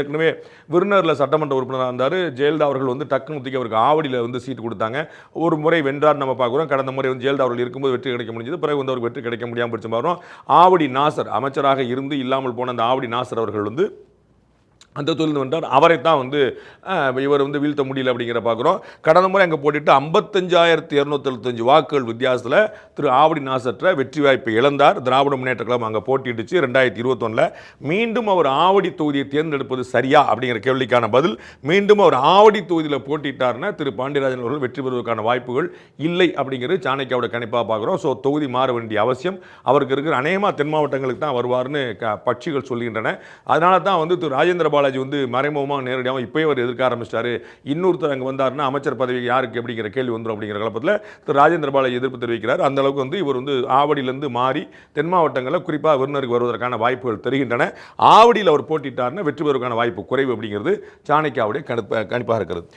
ஏற்கனவே விருநரில் சட்டமன்ற உறுப்பினராக இருந்தார். ஜெயலலிதா அவர்கள் வந்து டக்குனு ஊற்றிக்கு அவருக்கு ஆவடியில் வந்து சீட்டு கொடுத்தாங்க. ஒரு முறை வென்றார் நம்ம பார்க்குறோம். கடந்த முறை வந்து ஜெயலலிதா அவர்கள் இருக்கும்போது வெற்றி கிடைக்க முடிஞ்சது. பிறகு வந்து அவருக்கு வெற்றி கிடைக்க முடியாமல் போச்சு பார்க்குறோம் ஆவடி நாசர் அமைச்சராக இருந்து இல்லாமல் போன அந்த ஆவடி நாசர் அவர்கள் வந்து அந்த தொழில் வந்தார். அவரை தான் வந்து இவர் வந்து வீழ்த்த முடியல அப்படிங்கிற பார்க்குறோம் கடந்த முறை அங்கே போட்டுட்டு ஐம்பத்தஞ்சாயிரத்தி இரநூத்தெழுபத்தஞ்சு வாக்குகள் வித்தியாசத்தில் திரு ஆவடி நாசற்ற வெற்றி வாய்ப்பை இழந்தார். திராவிட முன்னேற்ற கழகம் அங்கே போட்டியிட்டுச்சு ரெண்டாயிரத்தி இருபத்தொன்னில். மீண்டும் அவர் ஆவடி தொகுதியை தேர்ந்தெடுப்பது சரியா அப்படிங்கிற கேள்விக்கான பதில். மீண்டும் அவர் ஆவடி தொகுதியில் போட்டிட்டார்னா திரு பாண்டியராஜன் அவர்கள் வெற்றி பெறுவதற்கான வாய்ப்புகள் இல்லை அப்படிங்கிறது சாணக்கியாவோட கணிப்பாக பார்க்குறோம் ஸோ தொகுதி மாற வேண்டிய அவசியம். அவருக்கு இருக்கிற அநேகமாக தென் மாவட்டங்களுக்கு தான் வருவார்னு க பட்சிகள் சொல்கின்றன. அதனால தான் வந்து திரு ராஜேந்திர பாலாஜி வந்து மறைமுகமாக நேரடியாக இப்போயும் அவர் எதிர்க்க ஆரம்பிச்சிட்டாரு. இன்னொருத்தர் அங்கே வந்தார்னா அமைச்சர் பதவி யாருக்கு அப்படிங்கிற கேள்வி வந்துடும் அப்படிங்கிற கலப்பத்தில் திரு ராஜேந்திர பாலாஜி எதிர்ப்பு தெரிவிக்கிறார். அந்த அளவுக்கு வந்து இவர் வந்து ஆவடியிலேருந்து மாறி தென் மாவட்டங்களில் குறிப்பாக விருந்தருக்கு வருவதற்கான வாய்ப்புகள் தெரிகின்றன. ஆவடியில் அவர் போட்டிட்டாருன்னா வெற்றி பெறுவதற்கான வாய்ப்பு குறைவு அப்படிங்கிறது சாணக்கியாவுடைய கணிப்பாக இருக்கிறது.